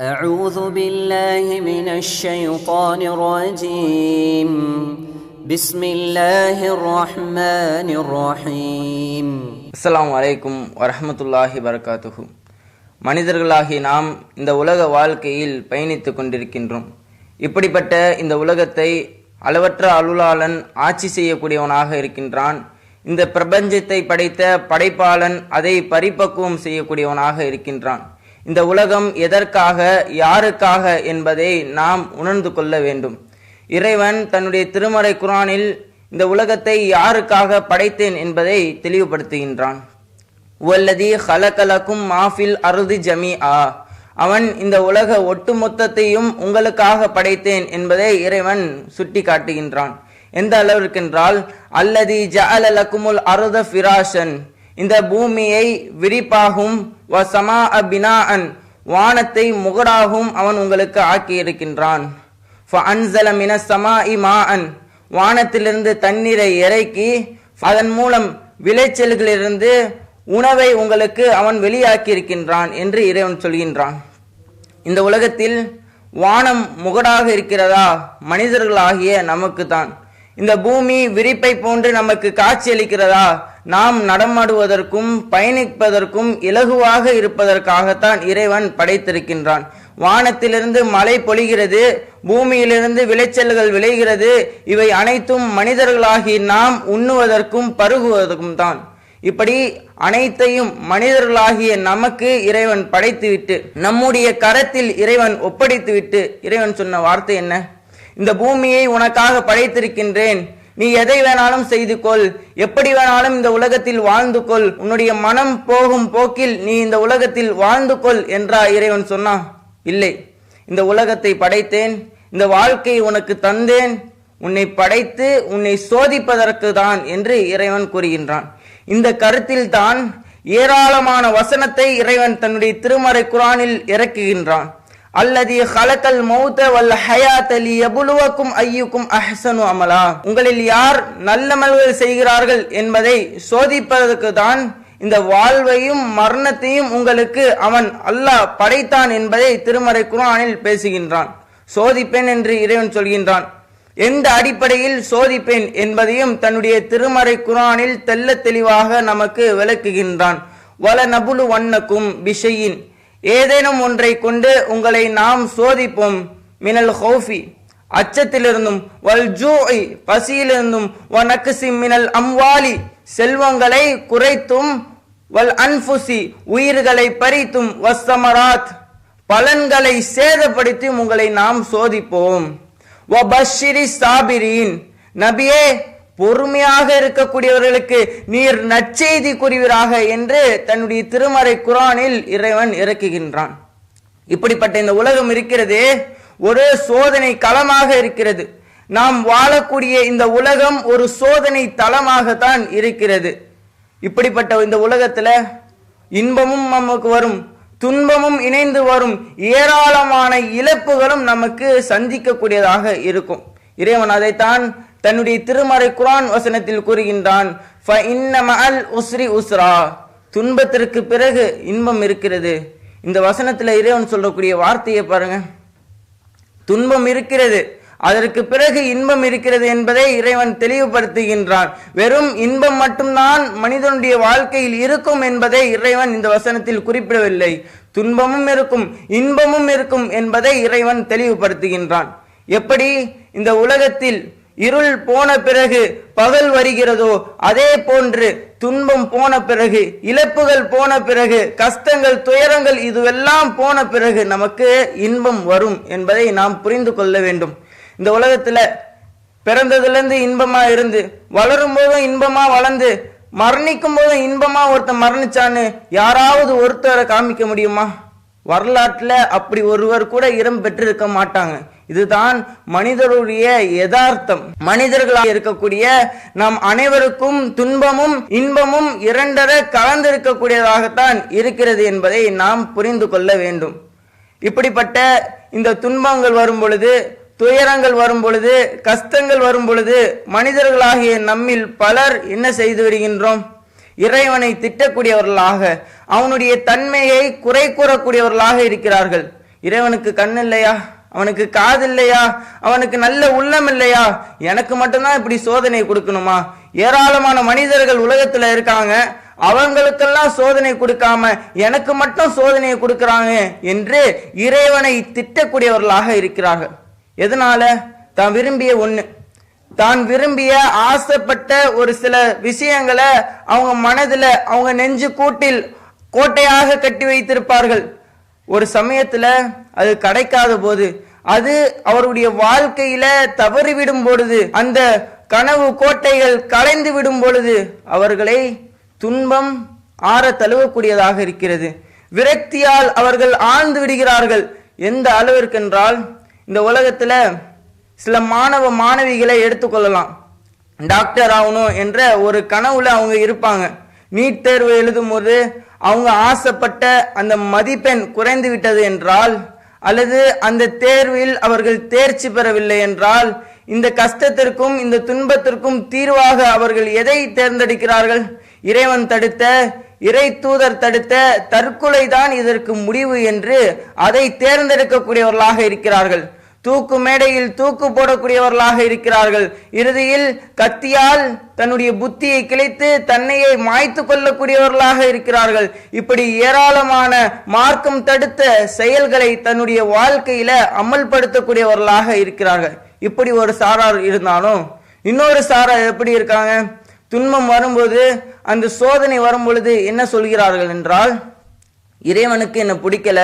أعوذ بالله من الشيطان الرجيم بسم الله الرحمن الرحيم அஸ்ஸலாமு அலைக்கும் வரஹ்மத்துல்லாஹி வரகாத்துஹு மனிதர்களாகி நாம் இந்த உலக வாழ்க்கையில் பயணித்துக் கொண்டிருக்கின்றோம் இப்படிப்பட்ட இந்த உலகத்தை அளவற்ற அருளாளன் ஆட்சி செய்யக்கூடியவனாக இருக்கின்றான் இந்த பிரபஞ்சத்தை படைத்த படைப்பாளன் அதை பரிபக்குவம் செய்யக்கூடியவனாக இருக்கின்றான் இந்த உலகம் எதற்காக யாருக்காக என்பதை நாம் உணர்ந்து கொள்ள வேண்டும். இறைவன் தன்னுடைய திருமறை குரானில் இந்த உலகத்தை யாருக்காக படைத்தேன் என்பதை தெளிவுபடுத்துகின்றான். வல்லதி ஹலகலக்கும் மாஃபில் அருதி ஜமி ஆ அவன் இந்த உலக ஒட்டுமொத்தத்தையும் உங்களுக்காக படைத்தேன் என்பதை இறைவன் சுட்டி காட்டுகின்றான் எந்த அளவிற்கென்றால் அல்லதி ஜஅலலக்குமுல் அருத ஃபிராஷன். இந்த பூமியை விரிப்பாகும். வ சமா பினாஅன் வானத்தை முகடாகவும் அவன் உங்களுக்கு ஆக்கியிருக்கின்றான். ஃபஅன்ஸல சமா இமா அன் வானத்திலிருந்து தண்ணீரை இறக்கி அதன் மூலம் விளைச்சல்களிலிருந்து உணவை உங்களுக்கு அவன் வெளியாக்கி இருக்கின்றான் என்று இறைவன் சொல்கின்றான். இந்த உலகத்தில் வானம் முகடாக இருக்கிறதா மனிதர்களாகிய நமக்கு தான் இந்த பூமி விரிப்பை போன்று நமக்கு காட்சியளிக்கிறதா? நாம் நடமாடுவதற்கும் பயணிப்பதற்கும் இலகுவாக இருப்பதற்காகத்தான் இறைவன் படைத்திருக்கின்றான். வானத்திலிருந்து மழை பொழிகிறது பூமியிலிருந்து விளைச்சல்கள் விளைகிறது இவை அனைத்தும் மனிதர்களாகி நாம் உண்ணுவதற்கும் பருகுவதற்கும் தான் இப்படி அனைத்தையும் மனிதர்களாகிய நமக்கு இறைவன் படைத்துவிட்டு நம்முடைய கரத்தில் இறைவன் ஒப்படைத்துவிட்டு இறைவன் சொன்ன வார்த்தை என்ன? இந்த பூமியை உனக்காக படைத்திருக்கின்றேன். நீ எதை வேணாலும் செய்து கொள் எப்படி வேணாலும் இந்த உலகத்தில் வாழ்ந்து கொள் உன்னுடைய மனம் போகும் போக்கில் நீ இந்த உலகத்தில் வாழ்ந்து கொள் என்றா இறைவன் சொன்னா இல்லை இந்த உலகத்தை படைத்தேன். இந்த வாழ்க்கையை உனக்கு தந்தேன். உன்னை படைத்து உன்னை சோதிப்பதற்கு தான் என்று இறைவன் கூறுகின்றான். இந்த கருத்தில் தான் ஏராளமான வசனத்தை இறைவன் தன்னுடைய திருமறை குரானில் இறக்குகின்றான். அல்லது ஹலக்கல் மௌத்த வல்ல ஹயாத் அலி எபுலுவக்கும் ஐயுக்கும் அஹ்சனு அமலா. உங்களில் யார் நல்லமல்கள் செய்கிறார்கள் என்பதை சோதிப்பதற்கு தான் இந்த வாழ்வையும் மரணத்தையும் உங்களுக்கு அவன் அல்லாஹ் படைத்தான் என்பதை திருமறை குரானில் பேசுகின்றான். சோதிப்பேன் என்று இறைவன் சொல்கின்றான். எந்த அடிப்படையில் சோதிப்பேன் என்பதையும் தன்னுடைய திருமறை குரானில் தெல்ல தெளிவாக நமக்கு விளக்குகின்றான். வல நபுலு வண்ணக்கும் பிஷையின். ஏதேனும் ஒன்றை கொண்டு உங்களை நாம் சோதிப்போம். மினல் ஹௌஃபி. அச்சத்திலிருந்தும் வல் ஜூஇ. பசியிலிருந்தும் வனக்குசி மினல் அம்வாலி. செல்வங்களை குறைத்தும் வல் அன்புசி. உயிர்களை பறித்தும் வஸ்தமராத் பலன்களை சேதப்படுத்தி உங்களை நாம் சோதிப்போம். வ பஷிரி சாபிரீன். நபியே பொறுமையாக இருக்கக்கூடியவர்களுக்கு நீர் நற்செய்தி கூறுவீராக என்று தன்னுடைய திருமறை குரானில் இறைவன் இறக்குகின்றான். இப்படிப்பட்ட இந்த உலகம் இருக்கிறதே ஒரு சோதனை களமாக இருக்கிறது. நாம் வாழக்கூடிய இந்த உலகம் ஒரு சோதனை தளமாகத்தான் இருக்கிறது. இப்படிப்பட்ட இந்த உலகத்துல இன்பமும் நமக்கு வரும் துன்பமும் இணைந்து வரும் ஏராளமான இழப்புகளும் நமக்கு சந்திக்கக்கூடியதாக இருக்கும். இறைவன் அதைத்தான் தன்னுடைய திருமறை குரான் வசனத்தில் கூறுகின்றான் உஸ்ரி உஸ்ரா. துன்பத்திற்கு பிறகு இன்பம் இருக்கிறது. இந்த வசனத்தில் இறைவன் சொல்லக்கூடிய வார்த்தையை பாருங்க. துன்பம் இருக்கிறது. அதற்கு பிறகு இன்பம் இருக்கிறது என்பதை இறைவன் தெளிவுபடுத்துகின்றான். வெறும் இன்பம் மட்டும்தான் மனிதனுடைய வாழ்க்கையில் இருக்கும் என்பதை இறைவன் இந்த வசனத்தில் குறிப்பிடவில்லை. துன்பமும் இருக்கும் இன்பமும் இருக்கும் என்பதை இறைவன் தெளிவுபடுத்துகின்றான். எப்படி? இந்த உலகத்தில் இருள் போன பிறகு பகல் வருகிறதோ அதே போன்று துன்பம் போன பிறகு இழப்புகள் போன பிறகு கஷ்டங்கள் துயரங்கள் இதுவெல்லாம் போன பிறகு நமக்கு இன்பம் வரும் என்பதை நாம் புரிந்து கொள்ள வேண்டும். இந்த உலகத்துல பிறந்ததுலேருந்து இன்பமா இருந்து வளரும் போதும் இன்பமா வளர்ந்து மரணிக்கும் போதும் இன்பமா ஒருத்தன் மரணிச்சான்னு யாராவது ஒருத்தரை காமிக்க முடியுமா? வரலாற்றுல அப்படி ஒருவர் கூட இடம் பெற்றிருக்க மாட்டாங்க. இதுதான் மனிதருடைய யதார்த்தம். மனிதர்களாக இருக்கக்கூடிய நாம் அனைவருக்கும் துன்பமும் இன்பமும் இரண்டர கலந்திருக்கக்கூடியதாகத்தான் இருக்கிறது என்பதை நாம் புரிந்து கொள்ள வேண்டும். இப்படிப்பட்ட இந்த துன்பங்கள் வரும் பொழுது துயரங்கள் வரும் பொழுது கஷ்டங்கள் வரும் பொழுது மனிதர்களாகிய நம்மில் பலர் என்ன செய்து வருகின்றோம் இறைவனை திட்டக்கூடியவர்களாக அவனுடைய தன்மையை குறை கூறக்கூடியவர்களாக இருக்கிறார்கள். இறைவனுக்கு கண் இல்லையா? அவனுக்கு காது இல்லையா அவனுக்கு நல்ல உள்ளம் இல்லையா எனக்கு மட்டும்தான் இப்படி சோதனை கொடுக்கணுமா? ஏராளமான மனிதர்கள் உலகத்துல இருக்காங்க. அவங்களுக்கெல்லாம் சோதனை கொடுக்காம எனக்கு மட்டும் சோதனையை கொடுக்கறாங்க என்று இறைவனை திட்டக்கூடியவர்களாக இருக்கிறார்கள். எதனால? தான் விரும்பிய ஒண்ணு. தான் விரும்பிய ஆசைப்பட்ட ஒரு சில விஷயங்களை அவங்க மனதுல அவங்க நெஞ்சு கூட்டில் கோட்டையாக கட்டி வைத்திருப்பார்கள். ஒரு சமயத்தில் அது கிடைக்காத போது அது அவருடைய வாழ்க்கையில தவறிவிடும் பொழுது அந்த கனவு கோட்டைகள் கலைந்து விடும் பொழுது அவர்களை துன்பம் ஆற தழுவக்கூடியதாக இருக்கிறது. விரக்தியால் அவர்கள் ஆழ்ந்து விடுகிறார்கள். எந்த அளவிற்கென்றால் இந்த உலகத்தில் சில மாணவ மாணவிகளை எடுத்துக்கொள்ளலாம் டாக்டர் ஆகணும் என்ற ஒரு கனவுல அவங்க இருப்பாங்க. நீட் தேர்வு எழுதும் போது அவங்க ஆசைப்பட்ட அந்த மதிப்பெண் குறைந்து விட்டது என்றால் அல்லது அந்த தேர்வில் அவர்கள் தேர்ச்சி பெறவில்லை என்றால் இந்த கஷ்டத்திற்கும் இந்த துன்பத்திற்கும் தீர்வாக அவர்கள் எதை தேர்ந்தெடுக்கிறார்கள்? இறைவன் தடுத்த இறை தூதர் தடுத்த தற்கொலை தான் இதற்கு முடிவு என்று அதை தேர்ந்தெடுக்கக்கூடியவர்களாக இருக்கிறார்கள். தூக்கு மேடையில் தூக்கு போடக்கூடியவர்களாக இருக்கிறார்கள். இறுதியில் கத்தியால் தன்னுடைய புத்தியை கிளைத்து தன்னையே மாய்த்து கொள்ளக்கூடியவர்களாக இருக்கிறார்கள். இப்படி ஏராளமான மார்க்கம் தடுத்த செயல்களை தன்னுடைய வாழ்க்கையில அமல்படுத்தக்கூடியவர்களாக இருக்கிறார்கள். இப்படி ஒரு சாரார் இருந்தாலும் இன்னொரு சாரார் எப்படி இருக்காங்க? துன்பம் வரும்போது அந்த சோதனை வரும் பொழுது என்ன சொல்கிறார்கள் என்றால் இறைவனுக்கு என்ன பிடிக்கல.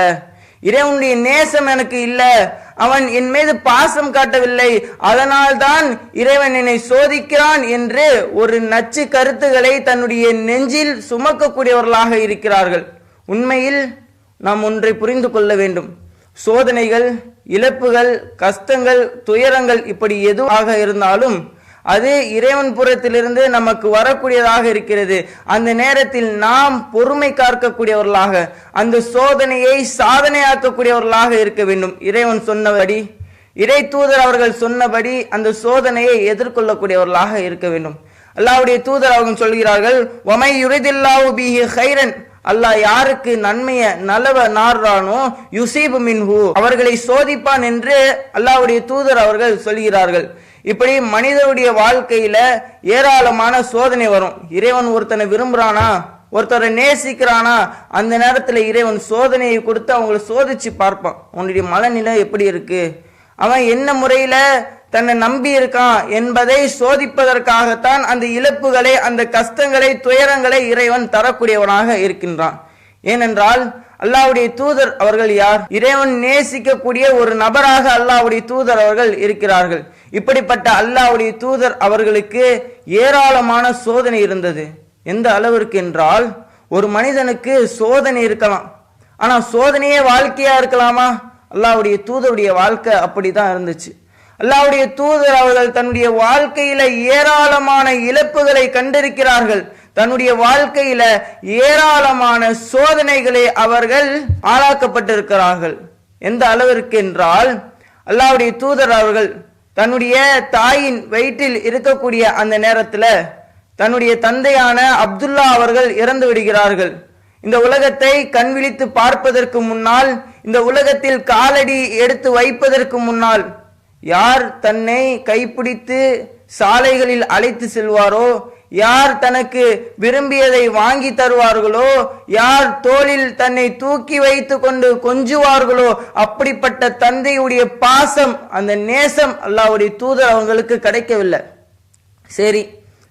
இறைவனுடைய நேசம் எனக்கு இல்லை. அவன் என் மீது பாசம் காட்டவில்லை. அதனால் தான் இறைவன் என்னை சோதிக்கிறான் என்று ஒரு நச்சு கருத்துக்களை தன்னுடைய நெஞ்சில் சுமக்கக்கூடியவர்களாக இருக்கிறார்கள். உண்மையில் நாம் ஒன்றை புரிந்து கொள்ள வேண்டும். சோதனைகள் இழப்புகள் கஷ்டங்கள் துயரங்கள் இப்படி எதுவாக இருந்தாலும் அது இறைவன் புறத்திலிருந்து நமக்கு வரக்கூடியதாக இருக்கிறது. அந்த நேரத்தில் நாம் பொறுமை காக்கக்கூடியவர்களாக அந்த சோதனையை சாதனையாக்கக்கூடியவர்களாக இருக்க வேண்டும். இறைவன் சொன்னபடி இறை தூதர் அவர்கள் சொன்னபடி அந்த சோதனையை எதிர்கொள்ளக்கூடியவர்களாக இருக்க வேண்டும். அல்லாவுடைய தூதர் அவங்க சொல்கிறார்கள் ஒமை யுரிதில்லாவு பிஹி ஹைரன் அல்லாஹ் யாருக்கு நன்மைய நலவ நார்றானோ யுசீபு மின்ஹு அவர்களை சோதிப்பான் என்று அல்லாஹ்வுடைய தூதர் அவர்கள் சொல்கிறார்கள். இப்படி மனிதனுடைய வாழ்க்கையில ஏராளமான சோதனை வரும். இறைவன் ஒருத்தனை விரும்புறானா? ஒருத்தரை நேசிக்கிறானா? அந்த நேரத்தில் இறைவன் சோதனையை கொடுத்து அவங்கள சோதிச்சு பார்ப்பான். உன்னுடைய மனநிலை எப்படி இருக்கு? அவன் என்ன முறையில தன்னை நம்பி இருக்கான் என்பதை சோதிப்பதற்காகத்தான் அந்த இழப்புகளை அந்த கஷ்டங்களை துயரங்களை இறைவன் தரக்கூடியவனாக இருக்கின்றான். ஏனென்றால் அல்லாவுடைய தூதர் அவர்கள் யார்? இறைவன் நேசிக்கக்கூடிய ஒரு நபராக அல்லாவுடைய தூதர் அவர்கள் இருக்கிறார்கள். இப்படிப்பட்ட அல்லாஹ்வுடைய தூதர் அவர்களுக்கு ஏராளமான சோதனை இருந்தது. எந்த அளவிற்கு என்றால் ஒரு மனிதனுக்கு சோதனை இருக்கலாம். ஆனால் சோதனையே வாழ்க்கையா இருக்கலாமா? அல்லாஹ்வுடைய தூதருடைய வாழ்க்கை அப்படிதான் இருந்துச்சு. அல்லாவுடைய தூதர் அவர்கள் தன்னுடைய வாழ்க்கையில ஏராளமான இழப்புகளை கண்டிருக்கிறார்கள். தன்னுடைய வாழ்க்கையில ஏராளமான சோதனைகளை அவர்கள் ஆளாக்கப்பட்டிருக்கிறார்கள். எந்த அளவிற்கு என்றால் அல்லாவுடைய தூதர் அவர்கள் தன்னுடைய தாயின் வயிற்றில் இருக்கக்கூடிய அந்த நேரத்தில் தன்னுடைய தந்தையான அப்துல்லா அவர்கள் இறந்து விடுகிறார்கள். இந்த உலகத்தை கண் விழித்து பார்ப்பதற்கு முன்னால் இந்த உலகத்தில் காலடி எடுத்து வைப்பதற்கு முன்னால் யார் தன்னை கைப்பிடித்து சாலைகளில் அழைத்து செல்வாரோ யார் தனக்கு விரும்பியதை வாங்கி தருவார்களோ யார் தோளில் தன்னை தூக்கி வைத்து கொண்டு கொஞ்சுவார்களோ அப்படிப்பட்ட தந்தையுடைய பாசம் அந்த நேசம் அல்லாவுடைய தூதர் அவங்களுக்கு கிடைக்கவில்லை. சரி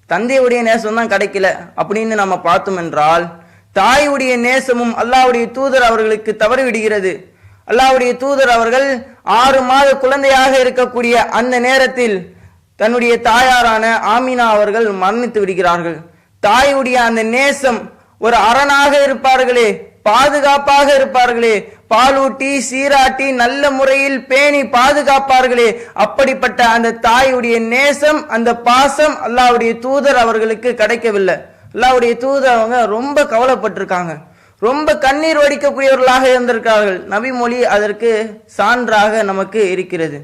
தந்தையுடைய நேசம் தான் கிடைக்கல. அப்படின்னு நம்ம பார்த்தோம் என்றால் தாயுடைய நேசமும் அல்லாவுடைய தூதர் அவர்களுக்கு தவறிவிடுகிறது விடுகிறது. தூதர் அவர்கள் ஆறு மாத குழந்தையாக இருக்கக்கூடிய அந்த நேரத்தில் தன்னுடைய தாயாரான ஆமினா அவர்கள் மரணித்து விடுகிறார்கள். தாயுடைய அந்த நேசம் ஒரு அரணாக இருப்பார்களே பாதுகாப்பாக இருப்பார்களே பாலூட்டி சீராட்டி நல்ல முறையில் பேணி பாதுகாப்பார்களே. அப்படிப்பட்ட அந்த தாயுடைய நேசம் அந்த பாசம் அல்லாவுடைய தூதர் அவர்களுக்கு கிடைக்கவில்லை. அல்லாவுடைய தூதர் அவங்க ரொம்ப கவலைப்பட்டிருக்காங்க. ரொம்ப கண்ணீர் வடிக்கக்கூடியவர்களாக இருந்திருக்கிறார்கள். நபிமொழி அதற்கு சான்றாக நமக்கு இருக்கிறது.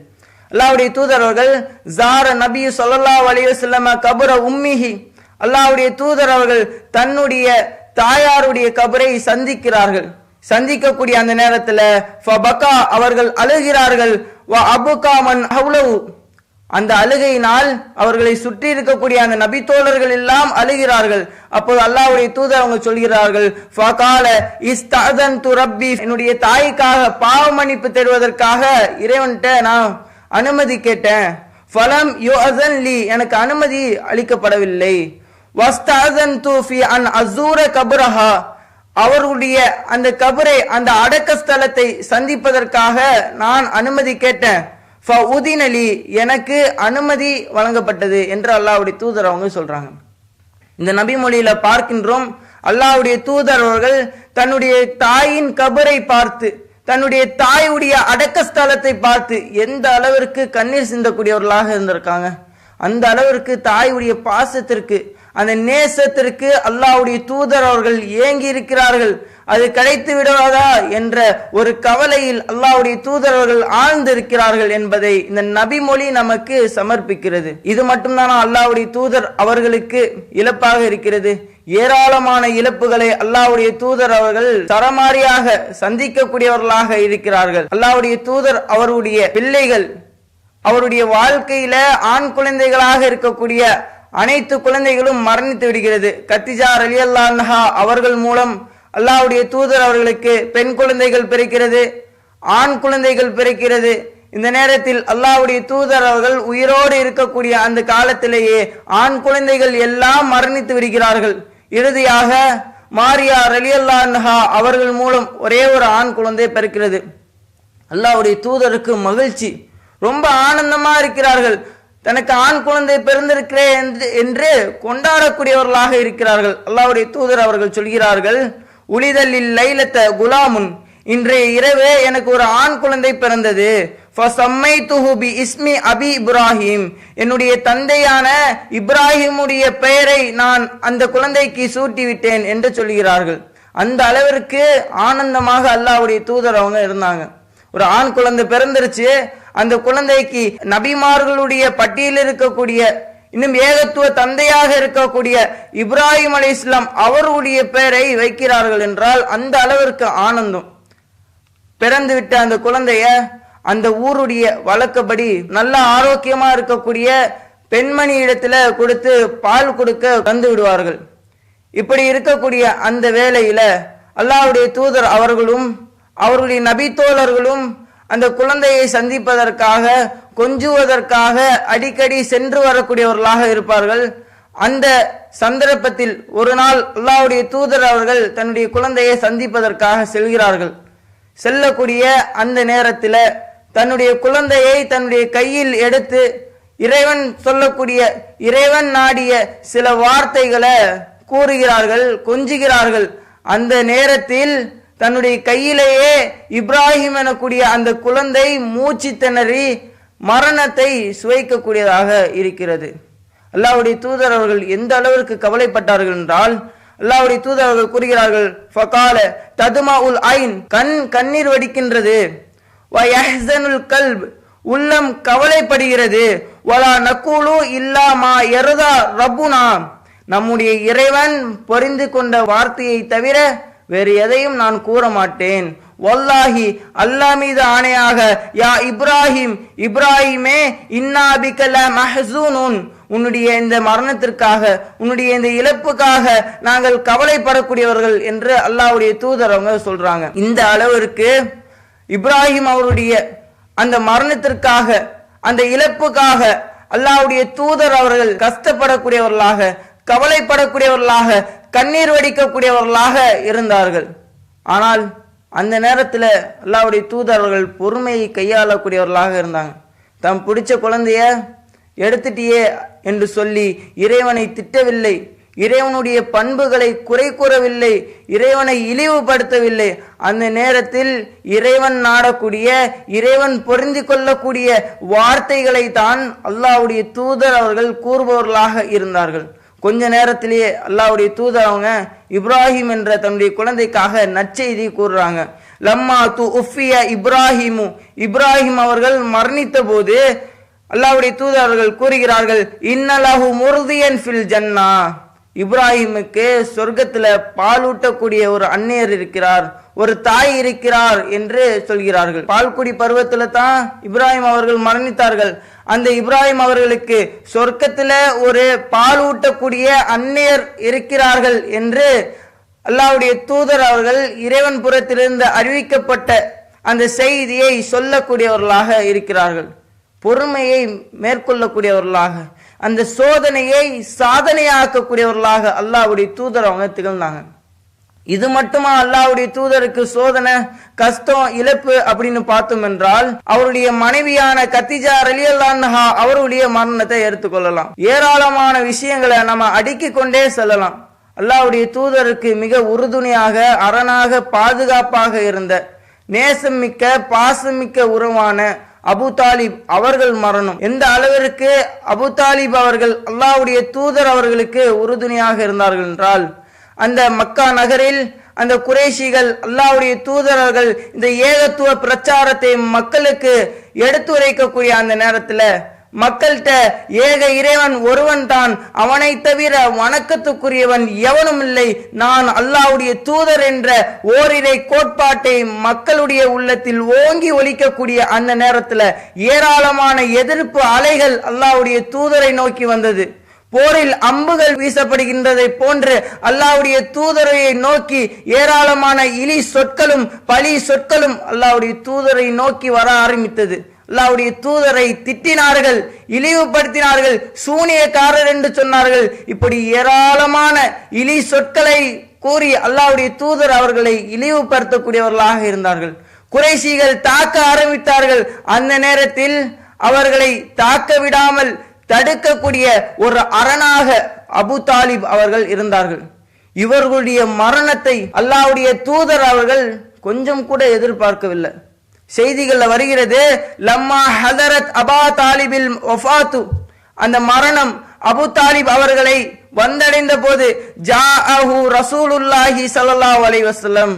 அல்லாவுடைய தூதரவர்கள் ஜார நபி சொல்லல்லா வலிய செல்லம கபுர உம்மிஹி அல்லாவுடைய தூதர் அவர்கள் தன்னுடைய தாயாருடைய கபரை சந்திக்கிறார்கள். சந்திக்கக்கூடிய அந்த நேரத்துல ஃபபக்கா அவர்கள் அழுகிறார்கள். வ அபுகா மன் அந்த அழுகையினால் அவர்களை சுற்றி இருக்கக்கூடிய அந்த நபி தோழர்கள் எல்லாம் அழுகிறார்கள். அப்போது அல்லாவுடைய தூதர் அவங்க சொல்கிறார்கள் ஃபகால இஸ்தஅதன்து ரப்பி என்னுடைய தாய்க்காக பாவ மன்னிப்பு தேடுவதற்காக இறைவன்கிட்ட நான் அனுமதி கேட்டேன். ஃபலம் யுஅஸன் லி எனக்கு அனுமதி அளிக்கப்படவில்லை. வஸ்தஅதன்து ஃபி அன் அசூர கபுரஹா அவருடைய அந்த கபரை அந்த அடக்க ஸ்தலத்தை சந்திப்பதற்காக நான் அனுமதி கேட்டேன். உதினலி எனக்கு அனுமதி வழங்கப்பட்டது என்று அல்லாவுடைய தூதர் அவங்க சொல்றாங்க. இந்த நபி மொழியில பார்க்கின்றோம் அல்லாஹ்வுடைய தூதர் அவர்கள் தன்னுடைய தாயின் கபரை பார்த்து தன்னுடைய தாயுடைய அடக்க ஸ்தலத்தை பார்த்து எந்த அளவிற்கு கண்ணீர் சிந்தக்கூடியவர்களாக இருந்திருக்காங்க? அந்த அளவிற்கு தாயுடைய பாசத்திற்கு அந்த நேசத்திற்கு அல்லாஹ்வுடைய தூதர் அவர்கள் ஏங்கி இருக்கிறார்கள் அது கிடைத்து விடுவதா என்ற ஒரு கவலையில் அல்லாவுடைய தூதர் அவர்கள் ஆழ்ந்திருக்கிறார்கள் என்பதை இந்த நபி மொழி நமக்கு சமர்ப்பிக்கிறது. இது மட்டும்தானா அல்லாவுடைய தூதர் அவர்களுக்கு இழப்பாக இருக்கிறது? ஏராளமான இழப்புகளை அல்லாவுடைய தூதர் அவர்கள் தரமாரியாக சந்திக்கக்கூடியவர்களாக இருக்கிறார்கள். அல்லாவுடைய தூதர் அவருடைய பிள்ளைகள் அவருடைய வாழ்க்கையில ஆண் குழந்தைகளாக இருக்கக்கூடிய அனைத்து குழந்தைகளும் மரணித்து விடுகிறது. கத்திஜா அலி அல்லாஹா அவர்கள் மூலம் அல்லாவுடைய தூதர் அவர்களுக்கு பெண் குழந்தைகள் பிறக்கிறது ஆண் குழந்தைகள் பிறக்கிறது. இந்த நேரத்தில் அல்லாஹ்வுடைய தூதர் அவர்கள் உயிரோடு இருக்கக்கூடிய அந்த காலத்திலேயே ஆண் குழந்தைகள் எல்லாம் மரணித்து விடுகிறார்கள். இறுதியாக மாரியா ரலி நஹா அவர்கள் மூலம் ஒரே ஒரு ஆண் குழந்தை பிறக்கிறது. அல்லாவுடைய தூதருக்கு மகிழ்ச்சி. ரொம்ப ஆனந்தமா இருக்கிறார்கள். தனக்கு ஆண் குழந்தை பிறந்திருக்கிறேன் என்று- என்று கொண்டாடக்கூடியவர்களாக இருக்கிறார்கள். அல்லாவுடைய தூதர் அவர்கள் சொல்கிறார்கள் உளிதல் லைலத்த குலாமுன் இன்றைய இரவே எனக்கு ஒரு ஆண் குழந்தை பிறந்தது. ஃபசம்மைத்துஹு பி இஸ்மி அபி இப்ராஹிம். என்னுடைய தந்தையான இப்ராஹிமுடைய பெயரை நான் அந்த குழந்தைக்கு சூட்டி விட்டேன் என்று சொல்கிறார்கள். அந்த அளவிற்கு ஆனந்தமாக அல்லாவுடைய தூதர் அவங்க இருந்தாங்க. ஒரு ஆண் குழந்தை பிறந்துருச்சு. அந்த குழந்தைக்கு நபிமார்களுடைய பட்டியலில் இருக்கக்கூடிய இன்னும் ஏகத்துவ தந்தையாக இருக்கக்கூடிய இப்ராஹிம் அலி இஸ்லாம் அவருடைய பெயரை வைக்கிறார்கள் என்றால் அந்த அளவிற்கு ஆனந்தம். பிறந்து விட்ட அந்த குழந்தைய அந்த ஊருடைய வழக்கப்படி நல்ல ஆரோக்கியமா இருக்கக்கூடிய பெண்மணி இடத்துல கொடுத்து பால் கொடுக்க வந்து விடுவார்கள். இப்படி இருக்கக்கூடிய அந்த வேளையில அல்லாவுடைய தூதர் அவர்களும் அவர்களுடைய நபித்தோழர்களும் அந்த குழந்தையை சந்திப்பதற்காக கொஞ்சுவதற்காக அடிக்கடி சென்று வரக்கூடியவர்களாக இருப்பார்கள். அந்த சந்தர்ப்பத்தில் ஒரு நாள் அல்லாவுடைய தூதர் அவர்கள் தன்னுடைய குழந்தையை சந்திப்பதற்காக செல்கிறார்கள். செல்லக்கூடிய அந்த நேரத்தில் தன்னுடைய குழந்தையை தன்னுடைய கையில் எடுத்து இறைவன் சொல்லக்கூடிய இறைவன் நாடிய சில வார்த்தைகளை கூறுகிறார்கள் கொஞ்சுகிறார்கள். அந்த நேரத்தில் தன்னுடைய கையிலேயே இப்ராஹிம் எனக்கூடிய அந்த குழந்தை மூச்சு திணறி மரணத்தை சுவைக்கக்கூடியதாக இருக்கிறது. அல்லாவுடைய தூதர் அவர்கள் எந்த அளவிற்கு கவலைப்பட்டார்கள் என்றால் அல்லாவுடைய தூதர் அவர்கள் கூறுகிறார்கள் ஃபகால ததுமா உல் ஐன் கண் கண்ணீர் வடிக்கின்றது. கல்ப் உள்ளம் கவலைப்படுகிறது. வலா நக்கூலு இல்லா மா எருதா ரப்புனா. நம்முடைய இறைவன் பொறிந்து கொண்ட வார்த்தையை தவிர வேறு எதையும் நான் கூற மாட்டேன் வல்லாஹி அல்லாஹ் மீது ஆணையாக யா இப்ராஹிம் இப்ராஹிமே இன்னாபிகல மஹசூனுன். உன்னுடைய இந்த மரணத்திற்காக உன்னுடைய இந்த இழப்புக்காக நாங்கள் கவலைப்படக்கூடியவர்கள் என்று அல்லாவுடைய தூதர் அவங்க சொல்றாங்க. இந்த அளவிற்கு இப்ராஹிம் அவருடைய அந்த மரணத்திற்காக அந்த இழப்புக்காக அல்லாவுடைய தூதர் அவர்கள் கஷ்டப்படக்கூடியவர்களாக கவலைப்படக்கூடியவர்களாக கண்ணீர் வடிக்கக்கூடியவர்களாக இருந்தார்கள். ஆனால் அந்த நேரத்தில் அல்லாவுடைய தூதர் அவர்கள் பொறுமையை கையாளக்கூடியவர்களாக இருந்தாங்க. தம் பிடிச்ச குழந்தைய எடுத்துட்டியே என்று சொல்லி இறைவனை திட்டவில்லை. இறைவனுடைய பண்புகளை குறை கூறவில்லை. இறைவனை இழிவுபடுத்தவில்லை. அந்த நேரத்தில் இறைவன் நாடக்கூடிய இறைவன் பொருந்தி கொள்ளக்கூடிய வார்த்தைகளை தான் அல்லாவுடைய தூதர் அவர்கள் கூறுபவர்களாக இருந்தார்கள். கொஞ்ச நேரத்திலேயே அல்லாவுடைய தூதர் அவங்க இப்ராஹிம் என்ற தன்னுடைய குழந்தைக்காக நற்செய்தி கூறுறாங்க. லம்மா து உஃபிய இப்ராஹிமு. இப்ராஹிம் அவர்கள் மரணித்த போது அல்லாஹ்வுடைய தூதர்கள் அவர்கள் கூறுகிறார்கள் இன்னலஹு முருதியன் ஃபில் ஜன்னா. இப்ராஹிமுக்கு சொர்க்கத்துல பாலூட்டக்கூடிய ஒரு அன்னையர் இருக்கிறார் ஒரு தாய் இருக்கிறார் என்று சொல்கிறார்கள். பால்குடி பருவத்துல தான் இப்ராஹிம் அவர்கள் மரணித்தார்கள். அந்த இப்ராஹிம் அவர்களுக்கு சொர்க்கத்தில் ஒரு பால் ஊட்டக்கூடிய அந்நியர் இருக்கிறார்கள் என்று அல்லாஹ்வுடைய தூதர் அவர்கள் இறைவன் புறத்திலிருந்து அறிவிக்கப்பட்ட அந்த செய்தியை சொல்லக்கூடியவர்களாக இருக்கிறார்கள். பொறுமையை மேற்கொள்ளக்கூடியவர்களாக அந்த சோதனையை சாதனையாக்கக்கூடியவர்களாக அல்லாஹ்வுடைய தூதர் அவங்க திகழ்ந்தாங்க. இது மட்டுமா அல்லாஹ்வுடைய தூதருக்கு சோதனை கஷ்டம் இழப்பு அப்படின்னு பார்த்தோம் என்றால் அவருடைய மனைவியான கத்திஜா ரலியல்லான்ஹா அவருடைய மரணத்தை எடுத்துக்கொள்ளலாம் ஏராளமான விஷயங்களை நம்ம அடுக்கிக் கொண்டே செல்லலாம். அல்லாவுடைய தூதருக்கு மிக உறுதுணையாக அரணாக பாதுகாப்பாக இருந்த நேசமிக்க பாசமிக்க உறவான அபு தாலிப் அவர்கள் மரணம். எந்த அளவிற்கு அபு தாலிப் அவர்கள் அல்லாவுடைய தூதர் அவர்களுக்கு உறுதுணையாக இருந்தார்கள் என்றால் அந்த மக்கா நகரில் அந்த குறைஷிகள் அல்லாவுடைய தூதரர்கள் இந்த ஏகத்துவ பிரச்சாரத்தை மக்களுக்கு எடுத்துரைக்கக்கூடிய அந்த நேரத்துல மக்கள்கிட்ட ஏக இறைவன் ஒருவன் தான். அவனை தவிர வணக்கத்துக்குரியவன் எவனும் இல்லை. நான் அல்லாவுடைய தூதர் என்ற ஓரிரை கோட்பாட்டை மக்களுடைய உள்ளத்தில் ஓங்கி ஒலிக்கக்கூடிய அந்த நேரத்தில் ஏராளமான எதிர்ப்பு அலைகள் அல்லாவுடைய தூதரை நோக்கி வந்தது. போரில் அம்புகள் வீசப்படுகின்றதை போன்று அல்லாவுடைய தூதரையை நோக்கி ஏராளமான இலி சொற்களும் பழி சொற்களும் அல்லாவுடைய தூதரை நோக்கி வர ஆரம்பித்தது. அல்லாவுடைய தூதரை திட்டினார்கள் இழிவுபடுத்தினார்கள் சூனியக்காரர் என்று சொன்னார்கள். இப்படி ஏராளமான இலி சொற்களை கூறி அல்லாவுடைய தூதர் அவர்களை இழிவுபடுத்தக்கூடியவர்களாக இருந்தார்கள். குறைசிகள் தாக்க ஆரம்பித்தார்கள். அந்த நேரத்தில் அவர்களை தாக்க விடாமல் தடுக்கக்கூடிய ஒரு அரணாக அபு தாலிப் அவர்கள் இருந்தார்கள். இவர்களுடைய மரணத்தை அல்லாவுடைய தூதர் அவர்கள் கொஞ்சம் கூட எதிர்பார்க்கவில்லை. செய்திகளில் வருகிறது லம்மா ஹதரத் அபா தாலிபில் ஒஃபாத்து அந்த மரணம் அபு தாலிப் அவர்களை வந்தடைந்த போது ஜாஅஹு ரசூலுல்லாஹி சல்லாஹ் அலைஹி வஸல்லம்.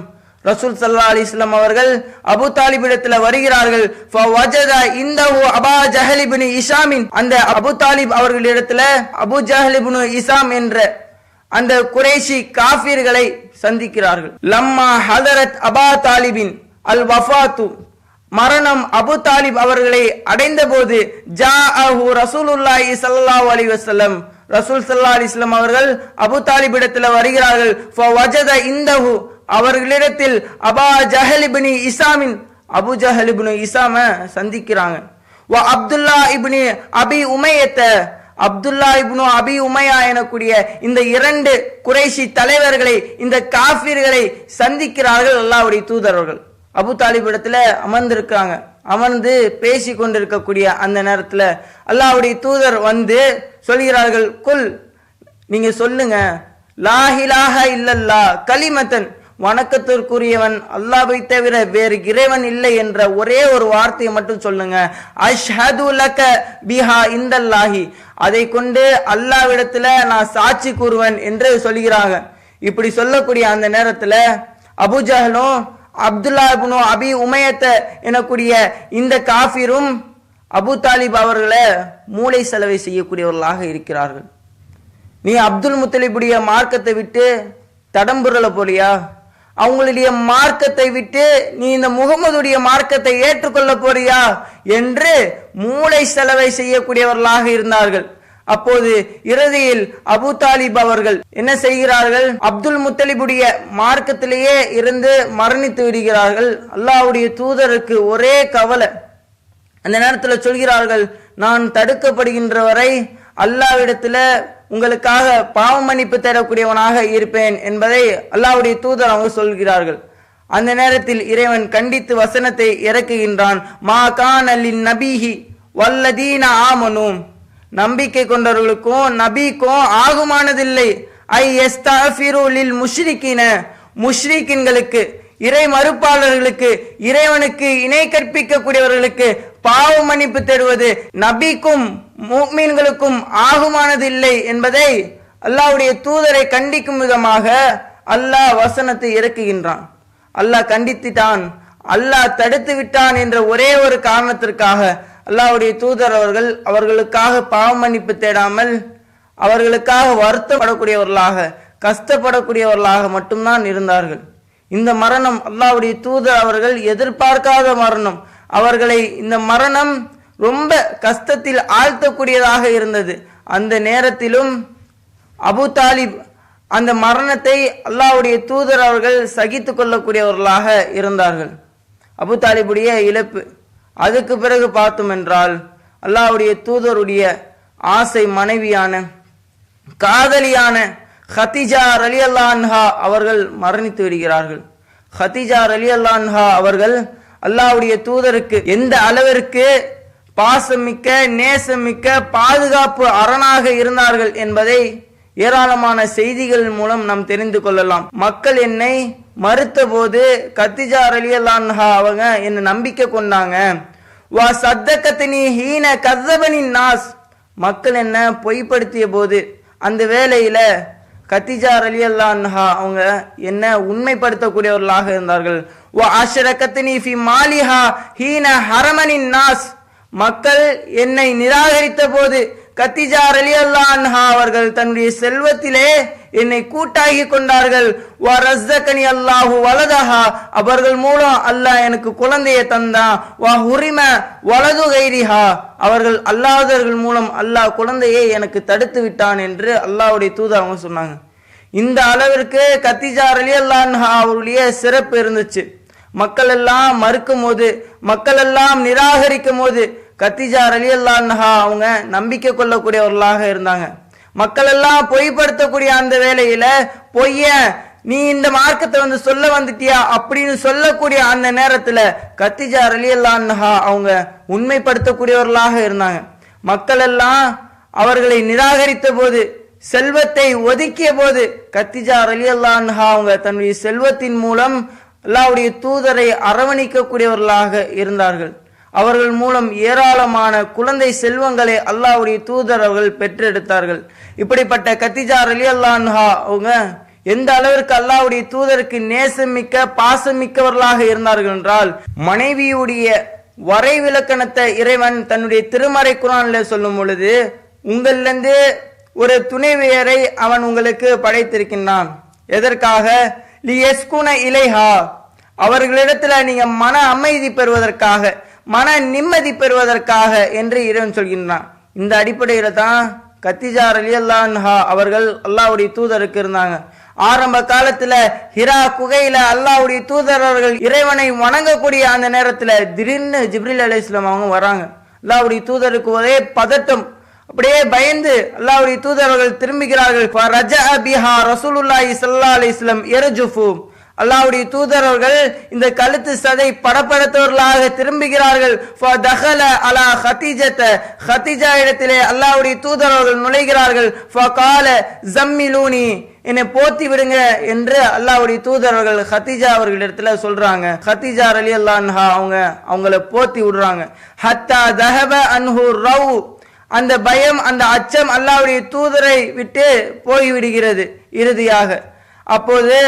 ரசூல் சல்லா அலிஸ்லாம் அவர்கள் அபு தாலிபிடத்துல வருகிறார்கள். ஃபவஜத அபா ஜஹலிபின் இஷாமின். அந்த அபு தாலிப் அவர்களிடத்துல அபு ஜஹலிபுனு இசாம் என்ற அந்த குறைஷி காஃபிர்களை சந்திக்கிறார்கள். லம்மா ஹதரத் அபா தாலிபின் அல் வஃபாத்து. மரணம் அபு தாலிப் அவர்களை அடைந்த போது ஜாஅஹு ரசூலுல்லாஹி ஸல்லல்லாஹு அலி வசல்லம் ரசூல் சல்லா அலி இஸ்லாம் அவர்கள் அபு தாலிபிடத்தில் வருகிறார்கள். இந்த இந்தஹு அவர்களிடத்தில் அபா ஜஹலிபினி இசாமின் அபு ஜஹல் இசாம சந்திக்கிறாங்க. வா அப்துல்லா இப்னி அபி உமையத்த அப்துல்லா இப்னு அபி உமையா எனக்கூடிய இந்த இரண்டு குறைஷி தலைவர்களை இந்த காஃபிர்களை சந்திக்கிறார்கள் அல்லாவுடைய தூதரவர்கள் அபு தாலிப் இடத்துல அமர்ந்திருக்காங்க அமர்ந்து பேசி கொண்டிருக்கக்கூடிய அந்த நேரத்துல அல்லாவுடைய தூதர் வந்து சொல்கிறார்கள் குல் நீங்க சொல்லுங்க. லாஹிலாக இல்லல்லா கலிமத்தன் வணக்கத்திற்குரியவன் அல்லாவை தவிர வேறு இறைவன் இல்லை என்ற ஒரே ஒரு வார்த்தையை மட்டும் சொல்லுங்க. அஷ்ஹது லக பிஹா இந்தல்லாஹி. அதை கொண்டு அல்லாவிடத்துல நான் சாட்சி கூறுவேன் என்று சொல்கிறாங்க. இப்படி சொல்லக்கூடிய அந்த நேரத்துல அபுஜஹலும் அப்துல்லா இப்னு அபி உமையத்த எனக்கூடிய இந்த காஃபிரும் அபு தாலிப் அவர்களை மூளை செலவை செய்யக்கூடியவர்களாக இருக்கிறார்கள். நீ அப்துல் முத்தலிபுடைய மார்க்கத்தை விட்டு தடம்புரல போலியா அவங்களுடைய மார்க்கத்தை விட்டு நீ இந்த முகமதுடைய மார்க்கத்தை ஏற்றுக்கொள்ள போறியா என்று மூளை செலவை செய்யக்கூடியவர்களாக இருந்தார்கள். அப்போது இறுதியில் அபு தாலிப் அவர்கள் என்ன செய்கிறார்கள்? அப்துல் முத்தலிபுடைய மார்க்கத்திலேயே இருந்து மரணித்து விடுகிறார்கள். அல்லாவுடைய தூதருக்கு ஒரே கவலை. அந்த நேரத்தில் சொல்கிறார்கள் நான் தடுக்கப்படுகின்ற வரை அல்லாவிடத்தில் உங்களுக்காக பாவ மன்னிப்பு தரக்கூடியவனாக இருப்பேன் என்பதை அல்லாவுடைய தூதர் அவங்க சொல்கிறார்கள். அந்த நேரத்தில் இறைவன் கண்டித்து வசனத்தை இறக்குகின்றான். மா கான் அல்லின் நபிஹி வல்லதீன ஆமனும். நம்பிக்கை கொண்டவர்களுக்கும் நபிக்கும் ஆகுமானதில்லை. ஐ எஸ்தாஃபிரு லில் முஷ்ரிக்கின முஷ்ரிக்கின்களுக்கு இறை மறுப்பாளர்களுக்கு இறைவனுக்கு இணை கற்பிக்கக்கூடியவர்களுக்கு பாவ மன்னிப்பு தேடுவது நபிக்கும் மூமீன்களுக்கும் ஆகுமானது இல்லை என்பதை அல்லாவுடைய தூதரை கண்டிக்கும் விதமாக அல்லாஹ் வசனத்தை இறக்குகின்றான். அல்லாஹ் கண்டித்துட்டான். அல்லாஹ் தடுத்து விட்டான் என்ற ஒரே ஒரு காரணத்திற்காக அல்லாவுடைய தூதர் அவர்கள் அவர்களுக்காக பாவ மன்னிப்பு தேடாமல் அவர்களுக்காக வருத்தப்படக்கூடியவர்களாக கஷ்டப்படக்கூடியவர்களாக மட்டும்தான் இருந்தார்கள். இந்த மரணம் அல்லாவுடைய தூதர் அவர்கள் எதிர்பார்க்காத மரணம். அவர்களை இந்த மரணம் ரொம்ப கஷ்டத்தில் ஆழ்த்தக்கூடியதாக இருந்தது. அந்த நேரத்திலும் அபு தாலிப் அந்த மரணத்தை அல்லாவுடைய தூதர் அவர்கள் சகித்து கொள்ளக்கூடியவர்களாக இருந்தார்கள். அபு தாலிபுடைய இழப்பு. அதுக்கு பிறகு பார்த்தோம் என்றால் அல்லாவுடைய தூதருடைய ஆசை மனைவியான காதலியான ஹதிஜா அலி அல்லான்ஹா அவர்கள் மரணித்து விடுகிறார்கள். ஹத்திஜா அலி அல்லான்ஹா அவர்கள் அல்லாவுடைய தூதருக்கு எந்த அளவிற்கு பாசமிக்க நேசமிக்க பாதுகாப்பு அரணாக இருந்தார்கள் என்பதை ஏராளமான செய்திகள் மூலம் நாம் தெரிந்து கொள்ளலாம். மக்கள் என்னை மறுத்த போது கத்திஜா அலியல்லான்ஹா அவங்க என்ன நம்பிக்கை கொண்டாங்க. வா சத்தக்கத்தினி ஹீன கதபனின் நாஸ். மக்கள் என்ன பொய்ப்படுத்திய போது அந்த வேளையில கத்திஜா அலியல்லான்ஹா அவங்க என்ன உண்மைப்படுத்தக்கூடியவர்களாக இருந்தார்கள். வா அஷரக்கத்தினி ஃபி மாலிஹா ஹீன ஹரமனின் நாஸ். மக்கள் என்னை நிராகரித்த போது கத்திஜார் அலி அல்லான்ஹா அவர்கள் தன்னுடைய செல்வத்திலே என்னை கூட்டாகி கொண்டார்கள். வா அல்லாஹு வலதஹா. அவர்கள் மூலம் அல்லாஹ் எனக்கு குழந்தையை தந்தான் வா ஹுரிம வலது கைரிஹா. அவர்கள் அல்லாதவர்கள் மூலம் அல்லாஹ் குழந்தையை எனக்கு தடுத்து விட்டான் என்று அல்லாஹ்வுடைய தூதர் அவங்க சொன்னாங்க. இந்த அளவிற்கு கத்திஜார் அலி அல்லான்ஹா அவருடைய சிறப்பு இருந்துச்சு. மக்கள் எல்லாம் மறுக்கும் போது மக்கள் எல்லாம் நிராகரிக்கும் போது கத்திஜா அலி அல்லான்ஹா அவங்க நம்பிக்கை கொள்ளக்கூடியவர்களாக இருந்தாங்க. மக்கள் எல்லாம் பொய்ப்படுத்தக்கூடிய அந்த வேலையில பொய்ய நீ இந்த மார்க்கத்தை வந்து சொல்ல வந்துட்டியா? அப்படின்னு சொல்லக்கூடிய அந்த நேரத்துல கத்திஜா அலி அல்லான்ஹா அவங்க உண்மைப்படுத்தக்கூடியவர்களாக இருந்தாங்க. மக்கள் எல்லாம் அவர்களை நிராகரித்த போது செல்வத்தை ஒதுக்கிய போது கத்திஜா அலி அல்லான்ஹா அவங்க தன்னுடைய செல்வத்தின் மூலம் அல்லாவுடைய தூதரை அரவணிக்கக்கூடியவர்களாக இருந்தார்கள். அவர்கள் மூலம் ஏராளமான குழந்தை செல்வங்களை அல்லாவுடைய தூதர் அவர்கள் பெற்றெடுத்தார்கள். இப்படிப்பட்ட கத்திஜா அலி அல்லான்ஹா அவங்க எந்த அளவிற்கு அல்லாவுடைய தூதருக்கு நேசமிக்க பாசமிக்கவர்களாக இருந்தார்கள் என்றால் மனைவியுடைய வரை விலக்கணத்தை இறைவன் தன்னுடைய திருமறை குரான்ல சொல்லும் பொழுது உங்களிலிருந்து ஒரு துணைவியரை அவன் உங்களுக்கு படைத்திருக்கின்றான். எதற்காக? லியஸ்குன இலைஹா. அவர்களிடத்தில் நீங்கள் மன அமைதி பெறுவதற்காக மன நிம்மதி பெறுவதற்காக என்று இறைவன் சொல்கின்றான். இந்த அடிப்படையில் தான் கத்திஜார் அலி அல்லான்ஹா அவர்கள் அல்லாவுடைய தூதருக்கு இருந்தாங்க. ஆரம்ப காலத்துல ஹிரா குகையில அல்லாவுடைய தூதர் அவர்கள் இறைவனை வணங்கக்கூடிய அந்த நேரத்துல திடீர்னு ஜிப்ரில் அலி இஸ்லாம் அவங்க வராங்க. அல்லாவுடைய தூதருக்கு ஒரே பதட்டம். அப்படியே பயந்து அல்லாவுடைய தூதரர்கள் திரும்புகிறார்கள். ரஜா பிஹா ரசூலுல்லாஹி சல்லா அலி வஸல்லம் யர்ஜுஃபு அல்லாவுடைய தூதரவர்கள் இந்த கழுத்து சதை படப்படுத்தவர்களாக திரும்புகிறார்கள். அலா ஹத்தீஜத்த ஹத்தீஜா இடத்திலே அல்லாவுடைய தூதரவர்கள் நுழைகிறார்கள். ஜம்மிலூனி. என்னை போத்தி விடுங்க என்று அல்லாவுடைய தூதரவர்கள் ஹத்தீஜா அவர்களிடத்துல சொல்றாங்க. ஹத்தீஜா அலி அல்லான்ஹா அவங்க அவங்கள போத்தி விடுறாங்க. ஹத்தா தஹப அன்ஹூர் ரவு அந்த பயம் அந்த அச்சம் அல்லாவுடைய தூதரை விட்டு போய்விடுகிறது இறுதியாக. அப்போது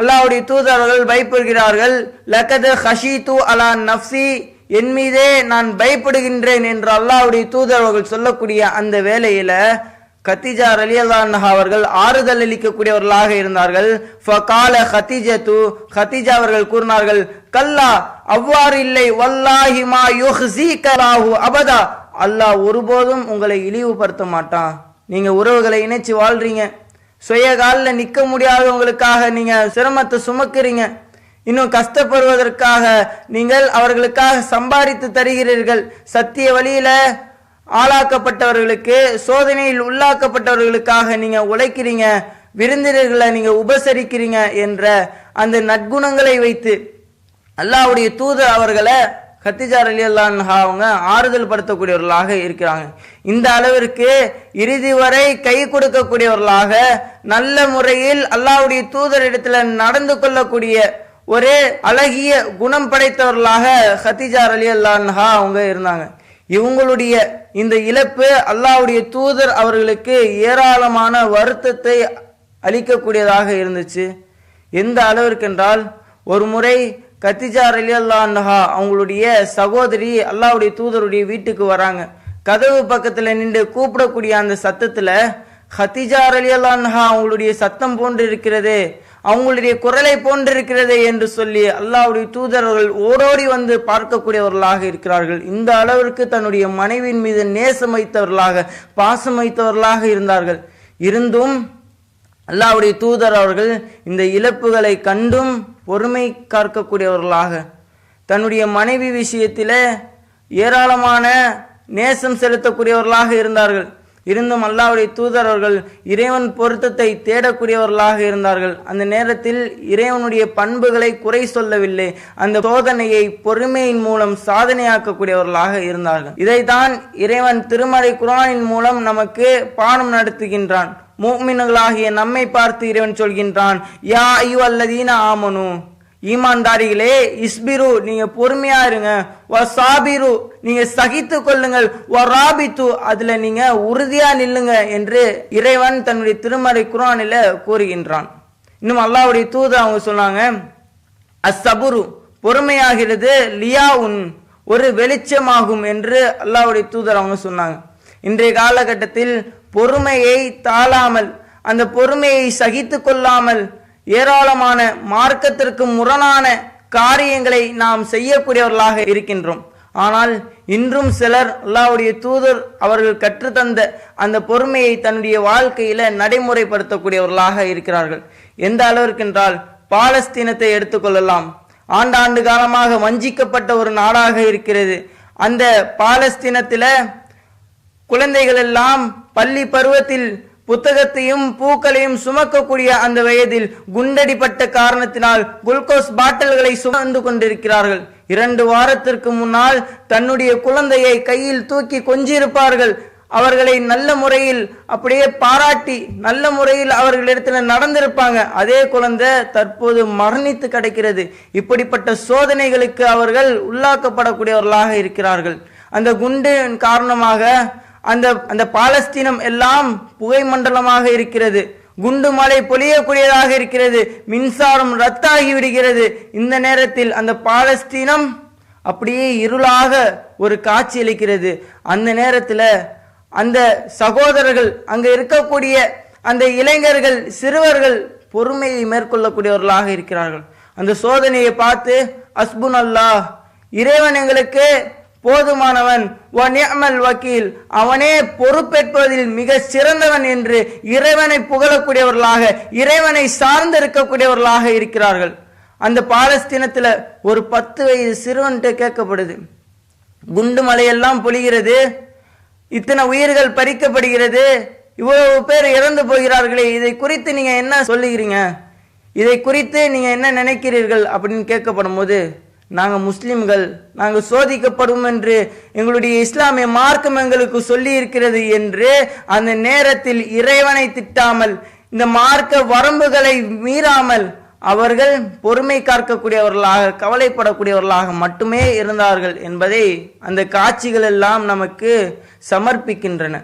அல்லாவுடைய தூதர்கள் பயப்படுகிறார்கள் லக்கது ஹஷீது அலா நஃப்சி என் மீதே நான் பயப்படுகின்றேன் என்று அல்லாவுடைய தூதர்கள் சொல்லக்கூடிய அந்த வேலையில கத்திஜா அலி அல்லாஹ் அவர்கள் ஆறுதல் அளிக்கக்கூடியவர்களாக இருந்தார்கள். ஃபகால தூ ஹத்திஜா அவர்கள் கூறினார்கள் கல்லா அவ்வாறு இல்லை வல்லாஹிமா யுஹ்சி கலாஹு அபதா அல்லாஹ் ஒருபோதும் உங்களை இழிவுபடுத்த மாட்டான். நீங்க உறவுகளை இணைச்சு வாழ்றீங்க. சுய காலில் நிற்க முடியாதவங்களுக்காக நீங்கள் சிரமத்தை சுமக்கிறீங்க. இன்னும் கஷ்டப்படுவதற்காக நீங்கள் அவர்களுக்காக சம்பாதித்து தருகிறீர்கள். சத்திய வழியில் ஆளாக்கப்பட்டவர்களுக்கு சோதனையில் உள்ளாக்கப்பட்டவர்களுக்காக நீங்கள் உழைக்கிறீங்க. விருந்தினர்களை நீங்கள் உபசரிக்கிறீங்க என்ற அந்த நற்குணங்களை வைத்து அல்லாவுடைய தூதர் அவர்களை கத்திஜார் அலி அல்லான்ஹா அவங்க ஆறுதல் படுத்தக்கூடியவர்களாக இருக்கிறாங்க. இந்த அளவிற்கு இறுதி வரை கை கொடுக்கக்கூடியவர்களாக நல்ல முறையில் அல்லாவுடைய தூதர் இடத்துல நடந்து கொள்ளக்கூடிய ஒரே அழகிய குணம் படைத்தவர்களாக ஹத்திஜார் அலி அல்லான்ஹா அவங்க இருந்தாங்க. இவங்களுடைய இந்த இழப்பு அல்லாவுடைய தூதர் அவர்களுக்கு ஏராளமான வருத்தத்தை அளிக்கக்கூடியதாக இருந்துச்சு. எந்த அளவிற்கென்றால் ஒரு முறை கத்திஜா அலி அல்லாஹா அவங்களுடைய சகோதரி அல்லாவுடைய தூதருடைய வீட்டுக்கு வராங்க. கதவு பக்கத்தில் நின்று கூப்பிடக்கூடிய அந்த சத்தத்தில் ஹத்திஜா அலி அல்லாஹா அவங்களுடைய சத்தம் போன்று இருக்கிறது அவங்களுடைய குரலை போன்றிருக்கிறதே என்று சொல்லி அல்லாவுடைய தூதர்கள் ஓடோடி வந்து பார்க்கக்கூடியவர்களாக இருக்கிறார்கள். இந்த அளவிற்கு தன்னுடைய மனைவியின் மீது நேசம் வைத்தவர்களாக பாசம் வைத்தவர்களாக இருந்தார்கள். இருந்தும் அல்லாஹ்வுடைய தூதர் அவர்கள் இந்த இழப்புகளை கண்டும் பொறுமை காக்கக்கூடியவர்களாக. தன்னுடைய மனைவி விஷயத்திலே ஏராளமான நேசம் செலுத்தக்கூடியவர்களாக இருந்தார்கள். இருந்தும் அல்லாவுடைய தூதர் அவர்கள் இறைவன் பொருத்தத்தை தேடக்கூடியவர்களாக இருந்தார்கள். அந்த நேரத்தில் இறைவனுடைய பண்புகளை குறை சொல்லவில்லை. அந்த சோதனையை பொறுமையின் மூலம் சாதனையாக்கக்கூடியவர்களாக இருந்தார்கள். இதைத்தான் இறைவன் திருமலை குரானின் மூலம் நமக்கு பானம் நடத்துகின்றான். மூமின்களாகிய நம்மை பார்த்து இறைவன் சொல்கின்றான் யா ஐயோ அல்லதீன ஆமனு. ஈமான்தாரிகளே இஸ்பிரு நீங்க பொறுமையா இருங்க. வ சாபிரு நீங்க சகித்து கொள்ளுங்கள். ஓ ராபித்து அதுல நீங்க உறுதியா நில்லுங்க என்று இறைவன் தன்னுடைய திருமறை குரானில கூறுகின்றான். இன்னும் அல்லாவுடைய தூது அவங்க சொன்னாங்க அசபுரு பொறுமையாகிறது லியா உன் ஒரு வெளிச்சமாகும் என்று அல்லாவுடைய தூதர் அவங்க சொன்னாங்க. இன்றைய காலகட்டத்தில் பொறுமையை தாழாமல் அந்த பொறுமையை சகித்து கொள்ளாமல் ஏராளமான மார்க்கத்திற்கு முரணான காரியங்களை நாம் செய்யக்கூடியவர்களாக இருக்கின்றோம். ஆனால் இன்றும் சிலர் அல்லாவுடைய தூதர் அவர்கள் கற்றுத்தந்த அந்த பொறுமையை தன்னுடைய வாழ்க்கையில நடைமுறைப்படுத்தக்கூடியவர்களாக இருக்கிறார்கள். எந்த அளவிற்கு என்றால் பாலஸ்தீனத்தை எடுத்துக்கொள்ளலாம் ஆண்டாண்டு காலமாக வஞ்சிக்கப்பட்ட ஒரு நாடாக இருக்கிறது. அந்த பாலஸ்தீனத்தில் குழந்தைகள் எல்லாம் பள்ளி பருவத்தில் புத்தகத்தையும் பூக்களையும் சுமக்கக்கூடிய அந்த வயதில் குண்டடிப்பட்ட காரணத்தினால் குளுக்கோஸ் பாட்டில்களை சுமந்து கொண்டிருக்கிறார்கள். இரண்டு வாரத்திற்கு முன்னால் தன்னுடைய குழந்தையை கையில் தூக்கி கொஞ்சியிருப்பார்கள். அவர்களை நல்ல முறையில் அப்படியே பாராட்டி நல்ல முறையில் அவர்களிடத்தில் நடந்திருப்பாங்க. அதே குழந்தை தற்போது மரணித்து கிடக்கிறது. இப்படிப்பட்ட சோதனைகளுக்கு அவர்கள் உள்ளாக்கப்படக்கூடியவர்களாக இருக்கிறார்கள். அந்த குண்டின் காரணமாக அந்த அந்த பாலஸ்தீனம் எல்லாம் புகை மண்டலமாக இருக்கிறது. குண்டு மழை பொழியக்கூடியதாக இருக்கிறது. மின்சாரம் ரத்தாகி விடுகிறது. இந்த நேரத்தில் அந்த பாலஸ்தீனம் அப்படியே இருளாக ஒரு காட்சி அளிக்கிறது. அந்த நேரத்தில் அந்த சகோதரர்கள் அங்கே இருக்கக்கூடிய அந்த இளைஞர்கள் சிறுவர்கள் பொறுமையை மேற்கொள்ளக்கூடியவர்களாக இருக்கிறார்கள். அந்த சோதனையை பார்த்து அஸ்புன் அல்லாஹ் இறைவன் எங்களுக்கு போதுமானவன். வ வக்கீல். அவனே பொறுப்பேற்பதில் மிக சிறந்தவன் என்று இறைவனை புகழக்கூடியவர்களாக இறைவனை சார்ந்து இருக்கக்கூடியவர்களாக இருக்கிறார்கள். அந்த பாலஸ்தீனத்தில் ஒரு பத்து வயது சிறுவன்கிட்ட கேட்கப்படுது. குண்டு மலையெல்லாம் பொழிகிறது. இத்தனை உயிர்கள் பறிக்கப்படுகிறது. இவ்வளவு பேர் இறந்து போகிறார்களே. இதை குறித்து நீங்க என்ன சொல்லுகிறீங்க? இதை குறித்து நீங்க என்ன நினைக்கிறீர்கள்? அப்படின்னு கேட்கப்படும் போது நாங்கள் முஸ்லிம்கள் நாங்கள் சோதிக்கப்படும் என்று எங்களுடைய இஸ்லாமிய மார்க்கம் எங்களுக்கு சொல்லி இருக்கிறது என்று அந்த நேரத்தில் இறைவனை திட்டாமல் இந்த மார்க்க வரம்புகளை மீறாமல் அவர்கள் பொறுமை காக்கக்கூடியவர்களாக கவலைப்படக்கூடியவர்களாக மட்டுமே இருந்தார்கள் என்பதை அந்த காட்சிகள் எல்லாம் நமக்கு சமர்ப்பிக்கின்றன.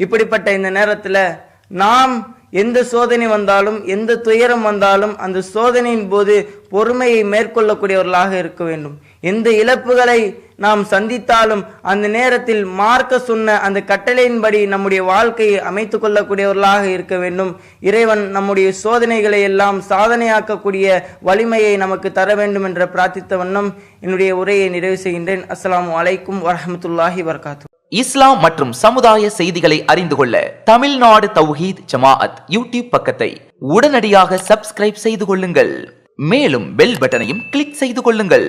இப்படிப்பட்ட இந்த நேரத்தில் நாம் எந்த சோதனை வந்தாலும் எந்த துயரம் வந்தாலும் அந்த சோதனையின் போது பொறுமையை மேற்கொள்ளக்கூடியவர்களாக இருக்க வேண்டும். எந்த இழப்புகளை நாம் சந்தித்தாலும் அந்த நேரத்தில் மார்க்க சொன்ன அந்த கட்டளையின்படி நம்முடைய வாழ்க்கையை அமைத்துக் கொள்ளக்கூடியவர்களாக இருக்க வேண்டும். இறைவன் நம்முடைய சோதனைகளை எல்லாம் சாதனையாக்கக்கூடிய வலிமையை நமக்கு தர வேண்டும் என்ற பிரார்த்தித்த வண்ணம் என்னுடைய உரையை நிறைவு செய்கின்றேன். அஸ்லாம் அலைக்கும் வரமத்துல்லாஹி வர்காத்து இஸ்லாம் மற்றும் சமுதாய செய்திகளை அறிந்து கொள்ள தமிழ்நாடு தௌஹீத் ஜமாஅத் யூடியூப் பக்கத்தை உடனடியாக சப்ஸ்கிரைப் செய்து கொள்ளுங்கள். மேலும் பெல் பட்டனையும் கிளிக் செய்து கொள்ளுங்கள்.